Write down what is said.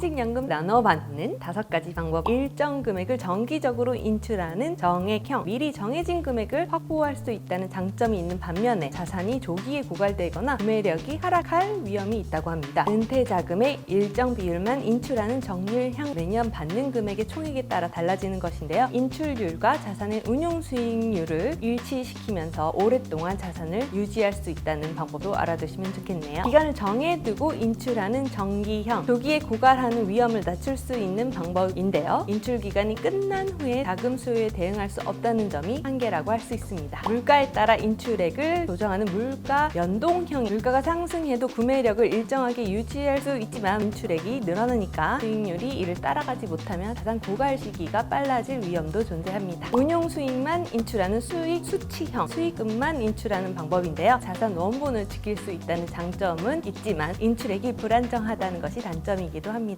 퇴직연금 나눠받는 다섯 가지 방법. 일정 금액을 정기적으로 인출하는 정액형. 미리 정해진 금액을 확보할 수 있다는 장점이 있는 반면에 자산이 조기에 고갈되거나 구매력이 하락할 위험이 있다고 합니다. 은퇴 자금의 일정 비율만 인출하는 정률형 매년 받는 금액의 총액에 따라 달라지는 것인데요. 인출률과 자산의 운용 수익률을 일치시키면서 오랫동안 자산을 유지할 수 있다는 방법도 알아두시면 좋겠네요. 기간을 정해두고 인출하는 정기형, 조기에 고갈하는 위험을 낮출 수 있는 방법인데요. 인출 기간이 끝난 후에 자금 수요에 대응할 수 없다는 점이 한계라고 할 수 있습니다. 물가에 따라 인출액을 조정하는 물가 연동형, 물가가 상승해도 구매력을 일정하게 유지할 수 있지만 인출액이 늘어나니까 수익률이 이를 따라가지 못하면 자산 고갈 시기가 빨라질 위험도 존재합니다. 운용 수익만 인출하는 수익 수치형, 수익금만 인출하는 방법인데요. 자산 원본을 지킬 수 있다는 장점은 있지만 인출액이 불안정하다는 것이 단점이기도 합니다.